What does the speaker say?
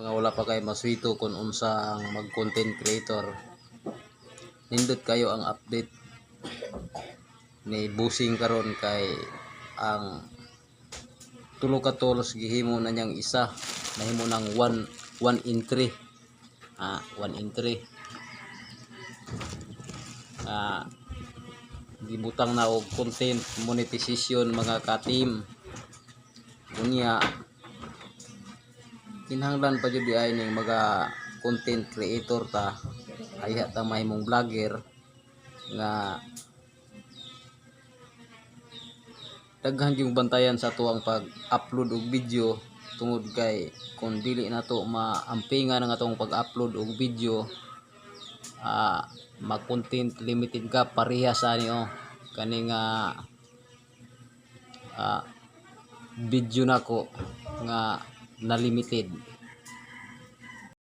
mga wala pa kay maswito kung unsa ang mag content creator. Nindot kayo ang update. Ni busing karon kay ang tulo ka tools gihimo na niyang isa. Nahimo ng 1 1 in 3 ah 1 in 3 ah gibutang na og content monetization mga ka-team. Unya kinahanglan pa jud ay ning mga content creator ta. Ayha ta mahimong vlogger nga daghan yung bantayan sa tuwang pag-upload og video tungod kay kung dili na to maampingan ang atong pag-upload og video ah mag-content limited ka pareha sa niyo kani nga ah, video nako nga na limited